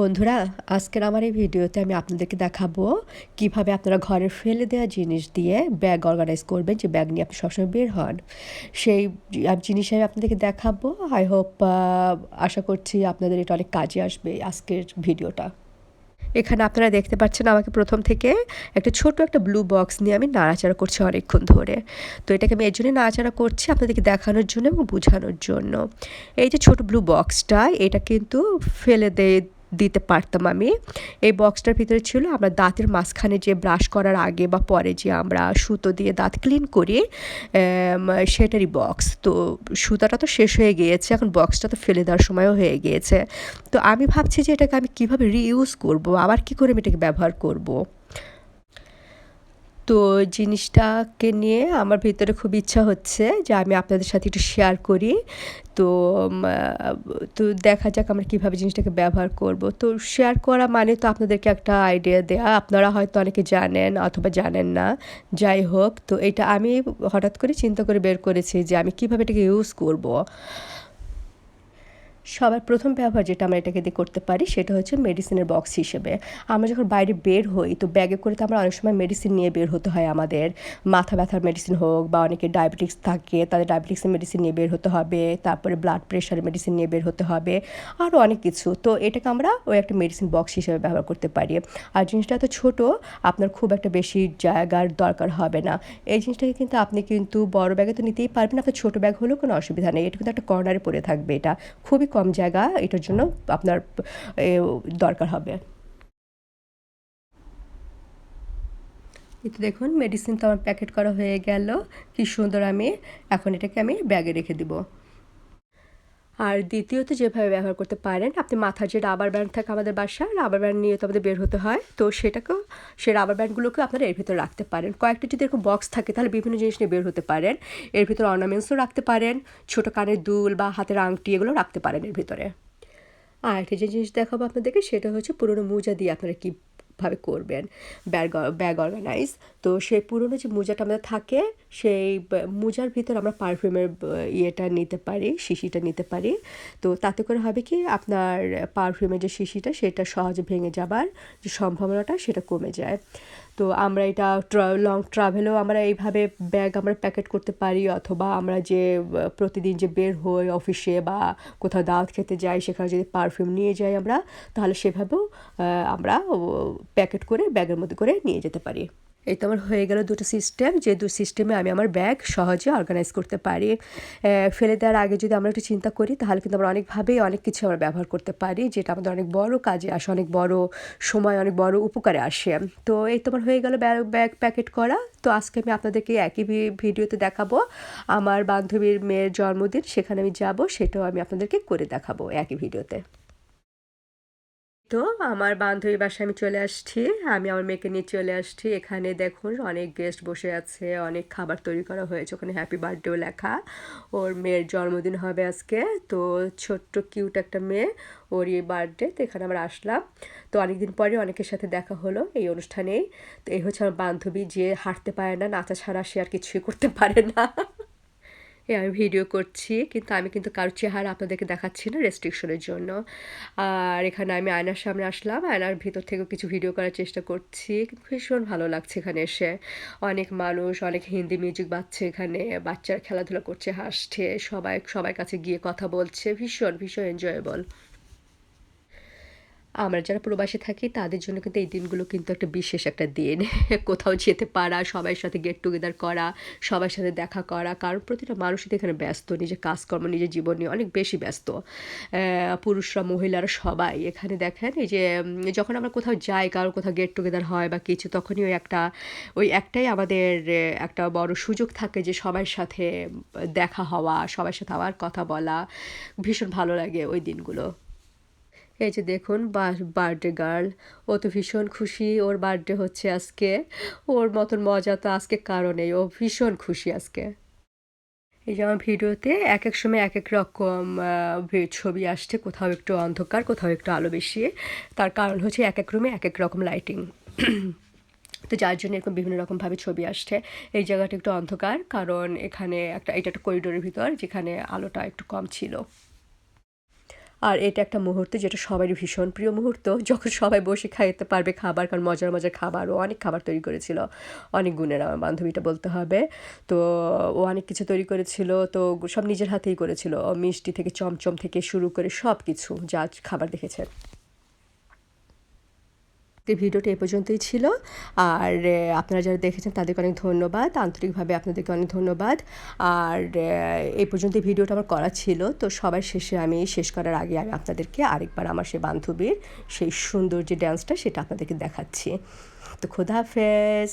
বন্ধুরা, আজকের আমার এই ভিডিওতে আমি আপনাদেরকে দেখাবো কীভাবে আপনারা ঘরে ফেলে দেওয়া জিনিস দিয়ে ব্যাগ অর্গানাইজ করবেন, যে ব্যাগ নিয়ে আপনি সবসময় বের হন। সেই জিনিস আমি আপনাদেরকে দেখাবো। আই হোপ আশা করছি আপনাদের এটা অনেক কাজে আসবে আজকের ভিডিওটা। এখানে আপনারা দেখতে পাচ্ছেন আমাকে প্রথম থেকে একটা ছোট একটা ব্লু বক্স নিয়ে আমি নাড়াচাড়া করছি অনেকক্ষণ ধরে। তো এটাকে আমি এর জন্য নাড়াচাড়া করছি আপনাদেরকে দেখানোর জন্য এবং বোঝানোর জন্য। এই যে ছোট ব্লু বক্সটা এটা কিন্তু ফেলে দেয় দিতে পারতাম আমি। এই বক্সটার ভিতরে ছিল আমরা দাঁতের মাঝখানে যে ব্রাশ করার আগে বা পরে যে আমরা সুতো দিয়ে দাঁত ক্লিন করি সেটারই বক্স তো সুতাটা তো শেষ হয়ে গিয়েছে, এখন বক্সটা তো ফেলে দেওয়ার সময়ও হয়ে গিয়েছে। তো আমি ভাবছি যে এটাকে আমি কীভাবে রিইউজ করব? আবার কী করে আমি এটাকে ব্যবহার করব? তো জিনিসটাকে নিয়ে আমার ভিতরে খুব ইচ্ছা হচ্ছে যে আমি আপনাদের সাথে একটু শেয়ার করি। তো তো দেখা যাক আমরা কীভাবে জিনিসটাকে ব্যবহার করব। তো শেয়ার করা মানে তো আপনাদেরকে একটা আইডিয়া দেয়া। আপনারা হয়তো অনেকে জানেন অথবা জানেন না। যাই হোক, তো এটা আমি হঠাৎ করে চিন্তা করে বের করেছি যে আমি কীভাবে এটাকে ইউজ করব। সবার প্রথম ব্যবহার যেটা আমরা এটাকে দিয়ে করতে পারি সেটা হচ্ছে মেডিসিনের বক্স হিসেবে। আমরা যখন বাইরে বের হই, তো ব্যাগে করে তো আমরা অনেক সময় মেডিসিন নিয়ে বের হতে হয় আমাদের। মাথা ব্যথার মেডিসিন হোক বা অনেকে ডায়াবেটিক্স থাকে, তাদের ডায়াবেটিক্সের মেডিসিন নিয়ে বের হতে হবে, তারপরে ব্লাড প্রেশারের মেডিসিন নিয়ে বের হতে হবে আরও অনেক কিছু। তো এটাকে আমরা ওই একটা মেডিসিন বক্স হিসেবে ব্যবহার করতে পারি। আর জিনিসটা এত ছোটো, আপনার খুব একটা বেশি জায়গার দরকার হবে না। এই জিনিসটাকে কিন্তু আপনি কিন্তু বড় ব্যাগে তো নিতেই পারবেন, আপনার ছোটো ব্যাগ হলেও কোনো অসুবিধা নেই। এটা কিন্তু একটা কর্নারে পড়ে থাকবে এটা। খুবই কম জায়গা, এটার জন্য আপনার দরকার হবে। এতে দেখুন মেডিসিন তো আমার প্যাকেট করা হয়ে গেল। কি সুন্দর আমি, এখন এটাকে আমি ব্যাগে রেখে দিব। আর দ্বিতীয়ত যেভাবে ব্যবহার করতে পারেন, আপনি মাথার যে রাবার ব্যান্ড থাকে আমাদের বাসায় রাবার ব্যান্ড নিয়ে তো আমাদের বের হতে হয়। তো সেটাকেও সেই রাবার ব্যান্ডগুলোকে আপনারা এর ভিতরে রাখতে পারেন। কয়েকটা যদি এরকম বক্স থাকে, তাহলে বিভিন্ন জিনিস নিয়ে বের হতে পারেন। এর ভিতরে অর্নামেন্টসও রাখতে পারেন। ছোটো কানের দুল বা হাতের আংটি এগুলো রাখতে পারেন এর ভিতরে। আর একটা যে জিনিস দেখাবো আপনাদেরকে, সেটা হচ্ছে পুরোনো মোজা দিয়ে আপনারা কী ভাবে করবেন। ব্যাগ ব্যাগ অর্গানাইজ তো সেই পুরনো যে মোজাটা আমাদের থাকে সেই মোজার ভিতর আমরা পারফিউমের ইয়েটা নিতে পারি, শিশিটা নিতে পারি। তো তাতে করে হবে কি, আপনার পারফিউমের যে শিশিটা, সেটা সহজে ভেঙে যাবার যে সম্ভাবনাটা, সেটা কমে যায়। তো আমরা এটা লং ট্রাভেলেও আমরা এইভাবে ব্যাগ আমরা প্যাকেট করতে পারি, অথবা আমরা যে প্রতিদিন যে বের হই অফিসে বা কোথাও দাওয়াত খেতে যাই, সেখানে যদি পারফিউম নিয়ে যাই আমরা, তাহলে সেভাবেও আমরা প্যাকেট করে ব্যাগের মধ্যে করে নিয়ে যেতে পারি। এই তো আমার হয়ে গেল দুটো সিস্টেম যে দু সিস্টেমে আমি আমার ব্যাগ সহজে অর্গানাইজ করতে পারি। ফেলে দেওয়ার আগে যদি আমরা একটু চিন্তা করি, তাহলে কিন্তু আমরা অনেকভাবেই অনেক কিছু আমরা ব্যবহার করতে পারি, যেটা আমাদের অনেক বড় কাজে আসে, অনেক বড় সময়, অনেক বড় উপকারে আসে। তো এই তো আমার হয়ে গেল ব্যাগ প্যাকেট করা। তো আজকে আমি আপনাদেরকে একই ভিডিওতে দেখাবো। আমার বান্ধবীর মেয়ের জন্মদিন, সেখানে আমি যাব, সেটাও আমি আপনাদেরকে করে দেখাবো একই ভিডিওতে। তো আমার বান্ধবী বাসায় আমি চলে আসছি। আমি আমার মেয়েকে নিয়ে চলে আসছি। এখানে দেখুন অনেক গেস্ট বসে আছে, অনেক খাবার তৈরি করা হয়েছে। ওখানে হ্যাপি বার্থডেও লেখা। ওর মেয়ের জন্মদিন হবে আজকে। তো ছোট্ট কিউট একটা মেয়ে ওর এই বার্থডে তো এখানে আমরা আসলাম। তো অনেকদিন পরে অনেকের সাথে দেখা হলো এই অনুষ্ঠানেই। তো এই হচ্ছে আমার বান্ধবী, যে হাঁটতে পারে না নাচা ছাড়া সে আর কিছুই করতে পারে না। আমি ভিডিও করছি, কিন্তু আমি কিন্তু কারোর চেহারা আপনাদেরকে দেখাচ্ছি না রেস্ট্রিকশনের জন্য। আর এখানে আমি আয়নার সামনে আসলাম, আয়নার ভিতর থেকেও কিছু ভিডিও করার চেষ্টা করছি ভীষণ ভালো লাগছে এখানে এসে। অনেক মানুষ, অনেক হিন্দি মিউজিক বাজছে এখানে, বাচ্চারা খেলাধুলা করছে, হাসছে, সবাই সবার কাছে গিয়ে কথা বলছে, ভীষণ ভীষণ এনজয়েবল আমরা যারা প্রবাসে থাকি, তাদের জন্য কিন্তু এই দিনগুলো কিন্তু একটা বিশেষ একটা দিন। কোথাও যেতে পারা সবার সাথে গেট টুগেদার করা, সবার সাথে দেখা করা কারণ প্রতিটা মানুষই তো এখানে ব্যস্ত, নিজের কাজকর্ম, নিজের জীবন নিয়ে অনেক বেশি ব্যস্ত। পুরুষরা, মহিলারা সবাই এখানে দেখেন, এই যে যখন আমরা কোথাও যাই কারোর কোথাও গেট টুগেদার হয় বা কিছু, তখনই ওই একটা, ওই একটাই আমাদের একটা বড় সুযোগ থাকে যে সবার সাথে দেখা হওয়া, সবার সাথে আবার কথা বলা, ভীষণ ভালো লাগে ওই দিনগুলো। এই যে দেখুন বার্থডে গার্ল ও তো ভীষণ খুশি, ওর বার্থডে হচ্ছে আজকে। ওর মতন মজা তো আজকে কারণেই ও ভীষণ খুশি আজকে। এই যে ভিডিওতে এক এক সময় এক এক রকম ছবি আসছে, কোথাও একটু অন্ধকার, কোথাও একটু আলো বেশি। তার কারণ হচ্ছে এক এক রুমে এক এক রকম লাইটিং তো যার জন্য এরকম বিভিন্ন রকমভাবে ছবি আসছে। এই জায়গাটা একটু অন্ধকার, কারণ এখানে একটা, এটা একটা করিডোরের ভিতর, যেখানে আলোটা একটু কম ছিল। আর এটা একটা মুহূর্ত যেটা সবারই ভীষণ প্রিয় মুহূর্ত। যখন সবাই বসে খাইতে পারবে খাবার, কারণ মজার মজার খাবার, ও অনেক খাবার তৈরি করেছিল। অনেক গুণের আমার বান্ধবীটা বলতে হবে। তো ও অনেক কিছু তৈরি করেছিল, তো সব নিজের হাতেই করেছিল। মিষ্টি থেকে, চমচম থেকে শুরু করে সব কিছু যা খাবার দেখেছে। আজকের ভিডিওটি এ পর্যন্তই ছিল। আর আপনারা যারা দেখেছেন তাদেরকে অনেক ধন্যবাদ। আন্তরিকভাবে আপনাদেরকে অনেক ধন্যবাদ। আর এই পর্যন্ত ভিডিওটা আমার করা ছিল। তো সবার শেষে আমি শেষ করার আগে আমি আপনাদেরকে আরেকবার আমার সেই বান্ধবীর সেই সুন্দর যে ড্যান্সটা সেটা আপনাদেরকে দেখাচ্ছি। তো খোদা হাফেজ।